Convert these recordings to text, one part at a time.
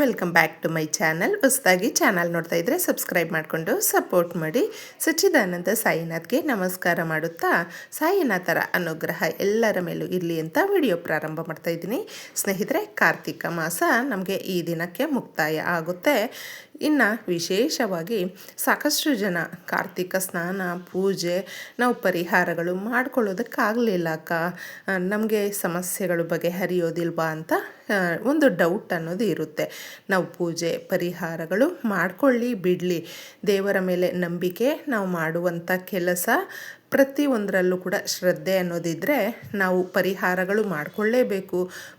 Welcome back to my channel ಹೊಸದಾಗಿ channel ನೋಡ್ತಾ ಇದ್ದರೆ ಸಬ್ಸ್ಕ್ರೈಬ್ ಮಾಡಿಕೊಂಡು ಸಪೋರ್ಟ್ ಮಾಡಿ. ಸಚ್ಚಿದಾನಂದ ಸಾಯಿನಾಥ್ಗೆ ನಮಸ್ಕಾರ ಮಾಡುತ್ತಾ, ಸಾಯಿನಾಥರ ಅನುಗ್ರಹ ಎಲ್ಲರ ಮೇಲೂ ಇರಲಿ ಅಂತ ವಿಡಿಯೋ ಪ್ರಾರಂಭ ಮಾಡ್ತಾ ಇದ್ದೀನಿ. ಸ್ನೇಹಿತರೆ, ಕಾರ್ತಿಕ ಮಾಸ ನಮಗೆ ಈ ದಿನಕ್ಕೆ ಮುಕ್ತಾಯ ಆಗುತ್ತೆ. ಇನ್ನು ವಿಶೇಷವಾಗಿ ಸಾಕಷ್ಟು ಜನ ಕಾರ್ತಿಕ ಸ್ನಾನ, ಪೂಜೆ, ನಾವು ಪರಿಹಾರಗಳು ಮಾಡ್ಕೊಳ್ಳೋದಕ್ಕಾಗಲಿಲ್ಲ ಅಕ್ಕ. ನಮಗೆ ಸಮಸ್ಯೆಗಳು ಬಗೆಹರಿಯೋದಿಲ್ವಾ ಅಂತ ಒಂದು ಡೌಟ್ ಅನ್ನೋದು ಇರುತ್ತೆ. ನಾವು ಪೂಜೆ, ಪರಿಹಾರಗಳು ಮಾಡ್ಕೊಳ್ಳಿ, ಬಿಡಲಿ. ದೇವರ ಮೇಲೆ ನಂಬಿಕೆ, ನಾವು ಮಾಡುವಂಥ ಕೆಲಸ ಪ್ರತಿಯೊಂದರಲ್ಲೂ ಕೂಡ ಶ್ರದ್ಧೆ ಅನ್ನೋದಿದ್ದರೆ ನಾವು ಪರಿಹಾರಗಳು ಮಾಡಿಕೊಳ್ಳೇಬೇಕು,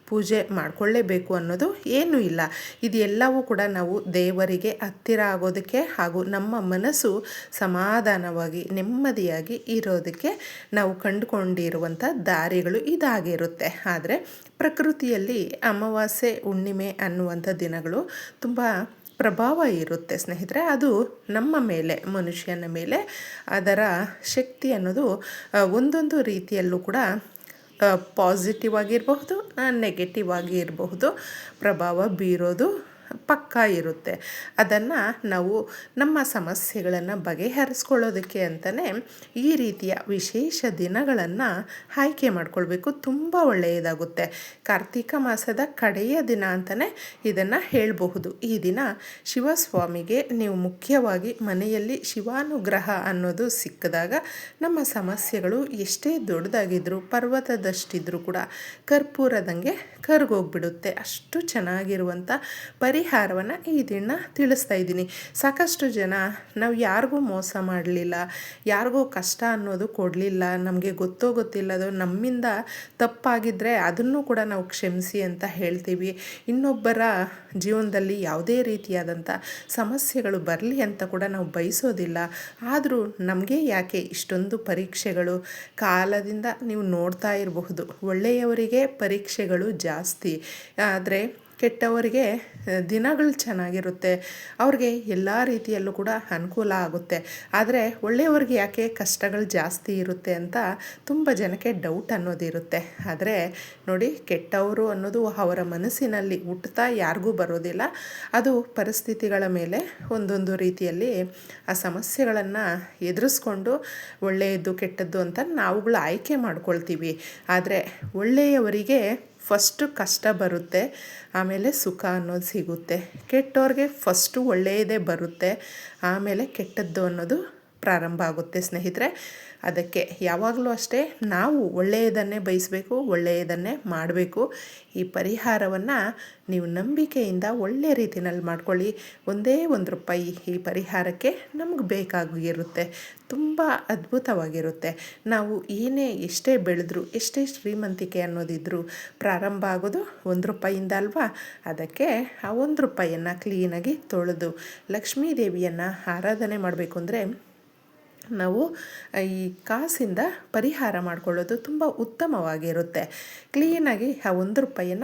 ಪೂಜೆ ಮಾಡಿಕೊಳ್ಳೇಬೇಕು ಅನ್ನೋದು ಏನೂ ಇಲ್ಲ. ಇದೆಲ್ಲವೂ ಕೂಡ ನಾವು ದೇವರಿಗೆ ಹತ್ತಿರ ಆಗೋದಕ್ಕೆ ಹಾಗೂ ನಮ್ಮ ಮನಸ್ಸು ಸಮಾಧಾನವಾಗಿ, ನೆಮ್ಮದಿಯಾಗಿ ಇರೋದಕ್ಕೆ ನಾವು ಕಂಡುಕೊಂಡಿರುವಂಥ ದಾರಿಗಳು ಇದಾಗಿರುತ್ತೆ. ಆದರೆ ಪ್ರಕೃತಿಯಲ್ಲಿ ಅಮಾವಾಸ್ಯೆ ಹುಣ್ಣಿಮೆ ಅನ್ನುವಂಥ ದಿನಗಳು ತುಂಬ ಪ್ರಭಾವ ಇರುತ್ತೆ ಸ್ನೇಹಿತರೆ. ಅದು ನಮ್ಮ ಮೇಲೆ, ಮನುಷ್ಯನ ಮೇಲೆ, ಅದರ ಶಕ್ತಿ ಅನ್ನೋದು ಒಂದೊಂದು ರೀತಿಯಲ್ಲೂ ಕೂಡ ಪಾಸಿಟಿವ್ ಆಗಿರಬಹುದು ನೆಗೆಟಿವ್ ಆಗಿ ಇರಬಹುದು ಪ್ರಭಾವ ಬೀರೋದು ಪಕ್ಕಾ ಇರುತ್ತೆ. ಅದನ್ನು ನಾವು ನಮ್ಮ ಸಮಸ್ಯೆಗಳನ್ನು ಬಗೆಹರಿಸ್ಕೊಳ್ಳೋದಕ್ಕೆ ಅಂತಲೇ ಈ ರೀತಿಯ ವಿಶೇಷ ದಿನಗಳನ್ನು ಆಯ್ಕೆ ಮಾಡಿಕೊಳ್ಬೇಕು. ತುಂಬ ಒಳ್ಳೆಯದಾಗುತ್ತೆ. ಕಾರ್ತಿಕ ಮಾಸದ ಕಡೆಯ ದಿನ ಅಂತಲೇ ಇದನ್ನು ಹೇಳಬಹುದು. ಈ ದಿನ ಶಿವಸ್ವಾಮಿಗೆ ನೀವು ಮುಖ್ಯವಾಗಿ ಮನೆಯಲ್ಲಿ ಶಿವಾನುಗ್ರಹ ಅನ್ನೋದು ಸಿಕ್ಕಿದಾಗ ನಮ್ಮ ಸಮಸ್ಯೆಗಳು ಎಷ್ಟೇ ದೊಡ್ಡದಾಗಿದ್ದರೂ ಪರ್ವತದಷ್ಟಿದ್ರೂ ಕೂಡ ಕರ್ಪೂರದಂಗೆ ಕರ್ಗೋಗ್ಬಿಡುತ್ತೆ. ಅಷ್ಟು ಚೆನ್ನಾಗಿರುವಂಥ ಪರಿಹಾರವನ್ನು ಈ ದಿನ ತಿಳಿಸ್ತಾ ಇದ್ದೀನಿ. ಸಾಕಷ್ಟು ಜನ ನಾವು ಯಾರಿಗೂ ಮೋಸ ಮಾಡಲಿಲ್ಲ, ಯಾರಿಗೂ ಕಷ್ಟ ಅನ್ನೋದು ಕೊಡಲಿಲ್ಲ, ನಮಗೆ ಗೊತ್ತೋ ಗೊತ್ತಿಲ್ಲದೋ ನಮ್ಮಿಂದ ತಪ್ಪಾಗಿದ್ದರೆ ಅದನ್ನು ಕೂಡ ನಾವು ಕ್ಷಮಿಸಿ ಅಂತ ಹೇಳ್ತೀವಿ. ಇನ್ನೊಬ್ಬರ ಜೀವನದಲ್ಲಿ ಯಾವುದೇ ರೀತಿಯಾದಂಥ ಸಮಸ್ಯೆಗಳು ಬರಲಿ ಅಂತ ಕೂಡ ನಾವು ಬಯಸೋದಿಲ್ಲ. ಆದರೂ ನಮಗೆ ಯಾಕೆ ಇಷ್ಟೊಂದು ಪರೀಕ್ಷೆಗಳು? ಕಾಲದಿಂದ ನೀವು ನೋಡ್ತಾ ಇರಬಹುದು. ಒಳ್ಳೆಯವರಿಗೆ ಪರೀಕ್ಷೆಗಳು ಜಾಸ್ತಿ. ಆದರೆ ಕೆಟ್ಟವರಿಗೆ ದಿನಗಳು ಚೆನ್ನಾಗಿರುತ್ತೆ. ಅವ್ರಿಗೆ ಎಲ್ಲ ರೀತಿಯಲ್ಲೂ ಕೂಡ ಅನುಕೂಲ ಆಗುತ್ತೆ. ಆದರೆ ಒಳ್ಳೆಯವ್ರಿಗೆ ಯಾಕೆ ಕಷ್ಟಗಳು ಜಾಸ್ತಿ ಇರುತ್ತೆ ಅಂತ ತುಂಬ ಜನಕ್ಕೆ ಡೌಟ್ ಅನ್ನೋದಿರುತ್ತೆ ಆದರೆ ನೋಡಿ ಕೆಟ್ಟವರು ಅನ್ನೋದು ಅವರ ಮನಸ್ಸಿನಲ್ಲಿ ಹುಟ್ಟುತ್ತಾ ಯಾರಿಗೂ ಬರೋದಿಲ್ಲ. ಅದು ಪರಿಸ್ಥಿತಿಗಳ ಮೇಲೆ ಒಂದೊಂದು ರೀತಿಯಲ್ಲಿ ಆ ಸಮಸ್ಯೆಗಳನ್ನು ಎದುರಿಸ್ಕೊಂಡು ಒಳ್ಳೆಯದು ಕೆಟ್ಟದ್ದು ಅಂತ ನಾವುಗಳು ಆಯ್ಕೆ ಮಾಡ್ಕೊಳ್ತೀವಿ. ಆದರೆ ಒಳ್ಳೆಯವರಿಗೆ ಫಸ್ಟು ಕಷ್ಟ ಬರುತ್ತೆ ಆಮೇಲೆ ಸುಖ ಅನ್ನೋದು ಸಿಗುತ್ತೆ. ಕೆಟ್ಟವ್ರಿಗೆ ಫಸ್ಟು ಒಳ್ಳೆಯದೇ ಬರುತ್ತೆ ಆಮೇಲೆ ಕೆಟ್ಟದ್ದು ಅನ್ನೋದು ಪ್ರಾರಂಭ ಆಗುತ್ತೆ ಸ್ನೇಹಿತರೆ. ಅದಕ್ಕೆ ಯಾವಾಗಲೂ ಅಷ್ಟೇ ನಾವು ಒಳ್ಳೆಯದನ್ನೇ ಬಯಸಬೇಕು, ಒಳ್ಳೆಯದನ್ನೇ ಮಾಡಬೇಕು. ಈ ಪರಿಹಾರವನ್ನು ನೀವು ನಂಬಿಕೆಯಿಂದ ಒಳ್ಳೆಯ ರೀತಿಯಲ್ಲಿ ಮಾಡ್ಕೊಳ್ಳಿ. ಒಂದೇ ಒಂದು ರೂಪಾಯಿ ಈ ಪರಿಹಾರಕ್ಕೆ ನಮಗೆ ಬೇಕಾಗಿರುತ್ತೆ. ತುಂಬ ಅದ್ಭುತವಾಗಿರುತ್ತೆ. ನಾವು ಏನೇ ಎಷ್ಟೇ ಬೆಳೆದ್ರು, ಎಷ್ಟೇ ಶ್ರೀಮಂತಿಕೆ ಅನ್ನೋದಿದ್ರು ಪ್ರಾರಂಭ ಆಗೋದು ಒಂದು ರೂಪಾಯಿಂದ ಅಲ್ವಾ? ಅದಕ್ಕೆ ಆ ಒಂದು ರೂಪಾಯಿಯನ್ನು ಕ್ಲೀನಾಗಿ ತೊಳೆದು ಲಕ್ಷ್ಮೀ ದೇವಿಯನ್ನು ಆರಾಧನೆ ಮಾಡಬೇಕು ಅಂದರೆ ನಾವು ಈ ಕಾಸಿಂದ ಪರಿಹಾರ ಮಾಡಿಕೊಳ್ಳೋದು ತುಂಬ ಉತ್ತಮವಾಗಿರುತ್ತೆ. ಕ್ಲೀನಾಗಿ ಆ ಒಂದು ರೂಪಾಯಿನ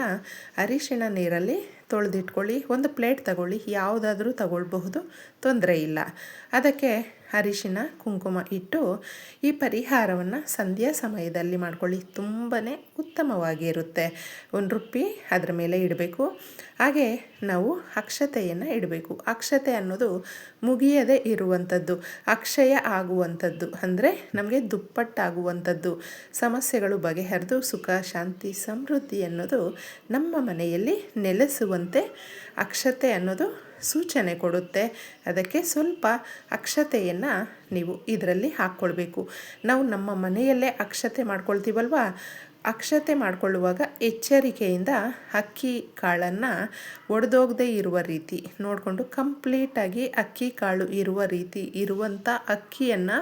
ಅರಿಶಿಣ ನೀರಲ್ಲಿ ತೊಳೆದಿಟ್ಕೊಳ್ಳಿ, ಒಂದು ಪ್ಲೇಟ್ ತಗೊಳ್ಳಿ, ಯಾವುದಾದ್ರೂ ತಗೊಳ್ಬಹುದು, ತೊಂದರೆ ಇಲ್ಲ. ಅದಕ್ಕೆ ಅರಿಶಿಣ ಕುಂಕುಮ ಇಟ್ಟು ಈ ಪರಿಹಾರವನ್ನು ಸಂಧ್ಯಾ ಸಮಯದಲ್ಲಿ ಮಾಡ್ಕೊಳ್ಳಿ. ತುಂಬಾ ಉತ್ತಮವಾಗಿರುತ್ತೆ. ಒಂದು ರುಪ್ಪಿ ಅದರ ಮೇಲೆ ಇಡಬೇಕು. ಹಾಗೆ ನಾವು ಅಕ್ಷತೆಯನ್ನು ಇಡಬೇಕು. ಅಕ್ಷತೆ ಅನ್ನೋದು ಮುಗಿಯದೇ ಇರುವಂಥದ್ದು ಅಕ್ಷಯ ಆಗುವಂಥದ್ದು ಅಂದರೆ ನಮಗೆ ದುಪ್ಪಟ್ಟಾಗುವಂಥದ್ದು ಸಮಸ್ಯೆಗಳು ಬಗೆಹರಿದು ಸುಖ, ಶಾಂತಿ, ಸಮೃದ್ಧಿ ಅನ್ನೋದು ನಮ್ಮ ಮನೆಯಲ್ಲಿ ನೆಲೆಸುವಂತೆ ಅಕ್ಷತೆ ಅನ್ನೋದು ಸೂಚನೆ ಕೊಡುತ್ತೆ. ಅದಕ್ಕೆ ಸ್ವಲ್ಪ ಅಕ್ಷತೆಯನ್ನು ನೀವು ಇದರಲ್ಲಿ ಹಾಕ್ಕೊಳ್ಬೇಕು. ನಾವು ನಮ್ಮ ಮನೆಯಲ್ಲೇ ಅಕ್ಷತೆ ಮಾಡ್ಕೊಳ್ತೀವಲ್ವ? ಅಕ್ಷತೆ ಮಾಡಿಕೊಳ್ಳುವಾಗ ಎಚ್ಚರಿಕೆಯಿಂದ ಅಕ್ಕಿ ಕಾಳನ್ನು ಒಡೆದೋಗದೇ ಇರುವ ರೀತಿ ನೋಡಿಕೊಂಡು ಕಂಪ್ಲೀಟಾಗಿ ಅಕ್ಕಿ ಕಾಳು ಇರುವ ರೀತಿ ಇರುವಂಥ ಅಕ್ಕಿಯನ್ನು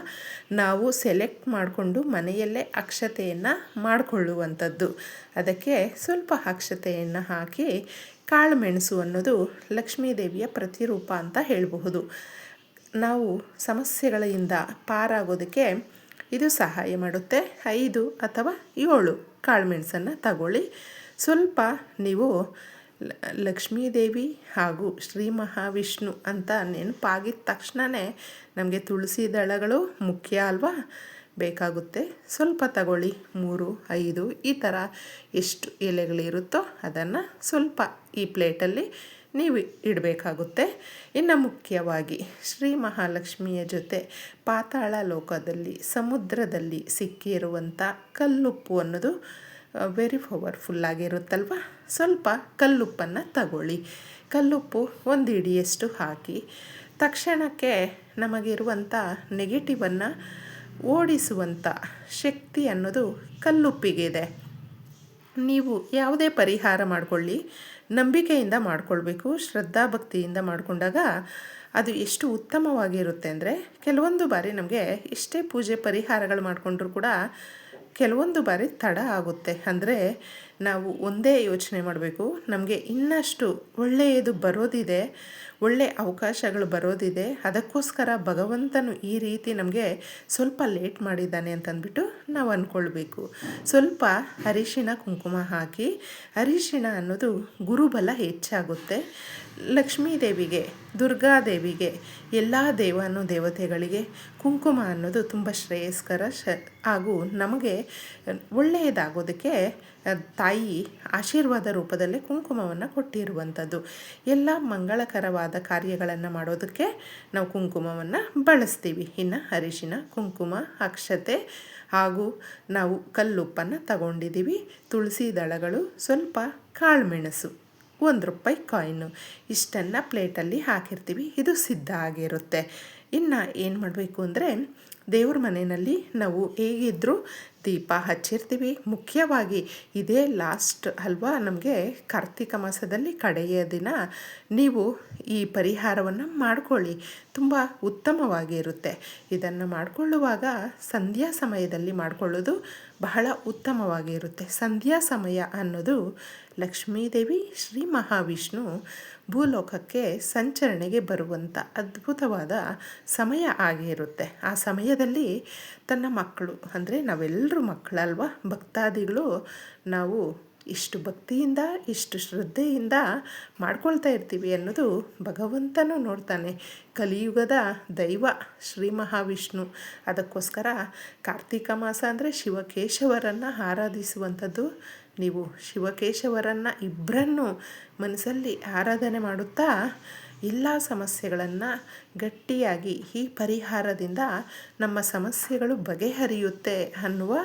ನಾವು ಸೆಲೆಕ್ಟ್ ಮಾಡಿಕೊಂಡು ಮನೆಯಲ್ಲೇ ಅಕ್ಷತೆಯನ್ನು ಮಾಡಿಕೊಳ್ಳುವಂಥದ್ದು. ಅದಕ್ಕೆ ಸ್ವಲ್ಪ ಅಕ್ಷತೆಯನ್ನು ಹಾಕಿ ಕಾಳು ಮೆಣಸು ಅನ್ನೋದು ಲಕ್ಷ್ಮೀದೇವಿಯ ಪ್ರತಿರೂಪ ಅಂತ ಹೇಳಬಹುದು. ನಾವು ಸಮಸ್ಯೆಗಳಿಂದ ಪಾರಾಗೋದಕ್ಕೆ ಇದು ಸಹಾಯ ಮಾಡುತ್ತೆ. ಐದು ಅಥವಾ ಏಳು ಕಾಳುಮೆಣಸನ್ನು ತಗೊಳ್ಳಿ. ಸ್ವಲ್ಪ ನೀವು ಲಕ್ಷ್ಮೀದೇವಿ ದೇವಿ ಹಾಗೂ ಶ್ರೀ ಮಹಾವಿಷ್ಣು ಅಂತ ನೆನಪಾಗಿದ್ದ ತಕ್ಷಣವೇ ನಮಗೆ ತುಳಸಿ ದಳಗಳು ಮುಖ್ಯ ಅಲ್ವಾ? ಬೇಕಾಗುತ್ತೆ. ಸ್ವಲ್ಪ ತಗೊಳ್ಳಿ. ಮೂರು, ಐದು, ಈ ಥರ ಎಷ್ಟು ಎಲೆಗಳಿರುತ್ತೋ ಅದನ್ನು ಸ್ವಲ್ಪ ಈ ಪ್ಲೇಟಲ್ಲಿ ನೀವು ಇಡಬೇಕಾಗುತ್ತೆ. ಇನ್ನು ಮುಖ್ಯವಾಗಿ ಶ್ರೀ ಮಹಾಲಕ್ಷ್ಮಿಯ ಜೊತೆ ಪಾತಾಳ ಲೋಕದಲ್ಲಿ, ಸಮುದ್ರದಲ್ಲಿ ಸಿಕ್ಕಿರುವಂಥ ಕಲ್ಲುಪ್ಪು ಅನ್ನೋದು ವೆರಿ ಪವರ್ಫುಲ್ ಆಗಿರುತ್ತಲ್ವ? ಸ್ವಲ್ಪ ಕಲ್ಲುಪ್ಪನ್ನು ತಗೊಳ್ಳಿ. ಕಲ್ಲುಪ್ಪು ಒಂದು ಇಡಿಯಷ್ಟು ಹಾಕಿ, ತಕ್ಷಣಕ್ಕೆ ನಮಗಿರುವಂಥ ನೆಗೆಟಿವನ್ನು ಓಡಿಸುವಂಥ ಶಕ್ತಿ ಅನ್ನೋದು ಕಲ್ಲುಪ್ಪಿಗೆ ಇದೆ ನೀವು ಯಾವುದೇ ಪರಿಹಾರ ಮಾಡಿಕೊಳ್ಳಿ, ನಂಬಿಕೆಯಿಂದ ಮಾಡಿಕೊಳ್ಬೇಕು ಶ್ರದ್ಧಾ ಭಕ್ತಿಯಿಂದ ಮಾಡಿಕೊಂಡಾಗ ಅದು ಎಷ್ಟು ಉತ್ತಮವಾಗಿರುತ್ತೆ ಅಂದರೆ, ಕೆಲವೊಂದು ಬಾರಿ ನಮಗೆ ಎಷ್ಟೇ ಪೂಜೆ ಪರಿಹಾರಗಳು ಮಾಡಿಕೊಂಡ್ರೂ ಕೂಡ ಕೆಲವೊಂದು ಬಾರಿ ತಡ ಆಗುತ್ತೆ. ಅಂದರೆ ನಾವು ಒಂದೇ ಯೋಚನೆ ಮಾಡಬೇಕು, ನಮಗೆ ಇನ್ನಷ್ಟು ಒಳ್ಳೆಯದು ಬರೋದಿದೆ ಒಳ್ಳೆಯ ಅವಕಾಶಗಳು ಬರೋದಿದೆ. ಅದಕ್ಕೋಸ್ಕರ ಭಗವಂತನು ಈ ರೀತಿ ನಮಗೆ ಸ್ವಲ್ಪ ಲೇಟ್ ಮಾಡಿದ್ದಾನೆ ಅಂತಂದ್ಬಿಟ್ಟು ನಾವು ಅಂದ್ಕೊಳ್ಬೇಕು ಸ್ವಲ್ಪ ಅರಿಶಿಣ ಕುಂಕುಮ ಹಾಕಿ, ಅರಿಶಿಣ ಅನ್ನೋದು ಗುರುಬಲ ಹೆಚ್ಚಾಗುತ್ತೆ. ಲಕ್ಷ್ಮೀ ದೇವಿಗೆ ದುರ್ಗಾದೇವಿಗೆ, ಎಲ್ಲ ದೇವಾನು ದೇವತೆಗಳಿಗೆ ಕುಂಕುಮ ಅನ್ನೋದು ತುಂಬ ಶ್ರೇಯಸ್ಕರ ಶ, ಹಾಗೂ ನಮಗೆ ಒಳ್ಳೆಯದಾಗೋದಕ್ಕೆ ತಾಯಿ ಆಶೀರ್ವಾದ ರೂಪದಲ್ಲೇ ಕುಂಕುಮವನ್ನು ಕೊಟ್ಟಿರುವಂಥದ್ದು ಎಲ್ಲ ಮಂಗಳಕರವಾದ ಕಾರ್ಯಗಳನ್ನು ಮಾಡೋದಕ್ಕೆ ನಾವು ಕುಂಕುಮವನ್ನು ಬಳಸ್ತೀವಿ. ಇನ್ನು ಅರಿಶಿನ, ಕುಂಕುಮ, ಅಕ್ಷತೆ ಹಾಗೂ ನಾವು ಕಲ್ಲುಪ್ಪನ್ನು ತಗೊಂಡಿದ್ದೀವಿ ತುಳಸಿ ದಳಗಳು ಸ್ವಲ್ಪ ಕಾಳುಮೆಣಸು ಒಂದು ರೂಪಾಯಿ ಕಾಯಿನು ಇಷ್ಟನ್ನು ಪ್ಲೇಟಲ್ಲಿ ಹಾಕಿರ್ತೀವಿ. ಇದು ಸಿದ್ಧ ಆಗಿರುತ್ತೆ. ಇನ್ನು ಏನು ಮಾಡಬೇಕು ಅಂದರೆ ದೇವ್ರ ಮನೆಯಲ್ಲಿ ನಾವು ಹೇಗಿದ್ದರೂ ದೀಪ ಹಚ್ಚಿರ್ತೀವಿ. ಮುಖ್ಯವಾಗಿ ಇದೇ ಲಾಸ್ಟ್ ಅಲ್ವಾ ನಮಗೆ ಕಾರ್ತಿಕ ಮಾಸದಲ್ಲಿ ಕಡೆಯ ದಿನ ನೀವು ಈ ಪರಿಹಾರವನ್ನು ಮಾಡ್ಕೊಳ್ಳಿ. ತುಂಬ ಉತ್ತಮವಾಗಿರುತ್ತೆ. ಇದನ್ನು ಮಾಡಿಕೊಳ್ಳುವಾಗ ಸಂಧ್ಯಾ ಸಮಯದಲ್ಲಿ ಮಾಡಿಕೊಳ್ಳೋದು ಬಹಳ ಉತ್ತಮವಾಗಿರುತ್ತೆ. ಸಂಧ್ಯಾ ಸಮಯ ಅನ್ನೋದು ಲಕ್ಷ್ಮೀದೇವಿ ಶ್ರೀ ಮಹಾವಿಷ್ಣು ಭೂಲೋಕಕ್ಕೆ ಸಂಚರಣೆಗೆ ಬರುವಂಥ ಅದ್ಭುತವಾದ ಸಮಯ ಆಗಿರುತ್ತೆ. ಆ ಸಮಯದಲ್ಲಿ ತನ್ನ ಮಕ್ಕಳು, ಅಂದರೆ ನಾವೆಲ್ಲರೂ ಮಕ್ಕಳಲ್ವ? ಭಕ್ತಾದಿಗಳು ನಾವು ಇಷ್ಟು ಭಕ್ತಿಯಿಂದ, ಇಷ್ಟು ಶ್ರದ್ಧೆಯಿಂದ ಮಾಡ್ಕೊಳ್ತಾ ಇರ್ತೀವಿ ಅನ್ನೋದು ಭಗವಂತನೂ ನೋಡ್ತಾನೆ. ಕಲಿಯುಗದ ದೈವ ಶ್ರೀ ಮಹಾವಿಷ್ಣು. ಅದಕ್ಕೋಸ್ಕರ ಕಾರ್ತಿಕ ಮಾಸ ಅಂದರೆ ಶಿವಕೇಶವರನ್ನು ಆರಾಧಿಸುವಂಥದ್ದು ನೀವು ಶಿವಕೇಶವರನ್ನು ಇಬ್ಬರನ್ನು ಮನಸ್ಸಲ್ಲಿ ಆರಾಧನೆ ಮಾಡುತ್ತಾ, ಎಲ್ಲ ಸಮಸ್ಯೆಗಳನ್ನು ಗಟ್ಟಿಯಾಗಿ ಈ ಪರಿಹಾರದಿಂದ ನಮ್ಮ ಸಮಸ್ಯೆಗಳು ಬಗೆಹರಿಯುತ್ತೆ ಅನ್ನುವ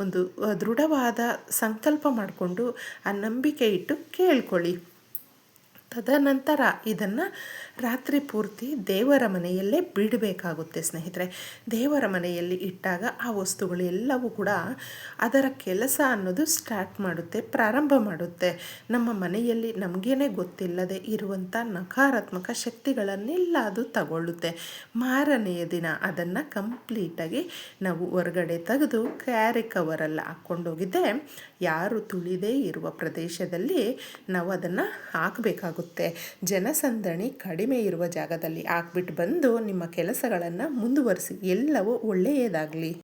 ಒಂದು ದೃಢವಾದ ಸಂಕಲ್ಪ ಮಾಡಿಕೊಂಡು ಆ ನಂಬಿಕೆ ಇಟ್ಟು ಕೇಳ್ಕೊಳ್ಳಿ. ತದನಂತರ ಇದನ್ನು ರಾತ್ರಿ ಪೂರ್ತಿ ದೇವರ ಮನೆಯಲ್ಲೇ ಬಿಡಬೇಕಾಗುತ್ತೆ ಸ್ನೇಹಿತರೆ. ದೇವರ ಮನೆಯಲ್ಲಿ ಇಟ್ಟಾಗ ಆ ವಸ್ತುಗಳು ಎಲ್ಲವೂ ಕೂಡ ಅದರ ಕೆಲಸ ಅನ್ನೋದು ಸ್ಟಾರ್ಟ್ ಮಾಡುತ್ತೆ, ಪ್ರಾರಂಭ ಮಾಡುತ್ತೆ. ನಮ್ಮ ಮನೆಯಲ್ಲಿ ನಮಗೇನೆ ಗೊತ್ತಿಲ್ಲದೆ ಇರುವಂಥ ನಕಾರಾತ್ಮಕ ಶಕ್ತಿಗಳನ್ನೆಲ್ಲ ಅದು ತಗೊಳ್ಳುತ್ತೆ. ಮಾರನೆಯ ದಿನ ಅದನ್ನು ಕಂಪ್ಲೀಟಾಗಿ ನಾವು ಹೊರಗಡೆ ತೆಗೆದು ಕ್ಯಾರಿ ಕವರಲ್ಲಿ ಹಾಕ್ಕೊಂಡೋಗಿದ್ದೆ ಯಾರು ತುಳಿದೇ ಇರುವ ಪ್ರದೇಶದಲ್ಲಿ ನಾವು ಅದನ್ನು ಹಾಕಬೇಕಾಗುತ್ತೆ. ಜನಸಂದಣಿ ಕಡಿಮೆ ಇರುವ ಜಾಗದಲ್ಲಿ ಹಾಕ್ಬಿಟ್ಟು ಬಂದು ನಿಮ್ಮ ಕೆಲಸಗಳನ್ನು ಮುಂದುವರಿಸಿ. ಎಲ್ಲವೂ ಒಳ್ಳೆಯದಾಗಲಿ.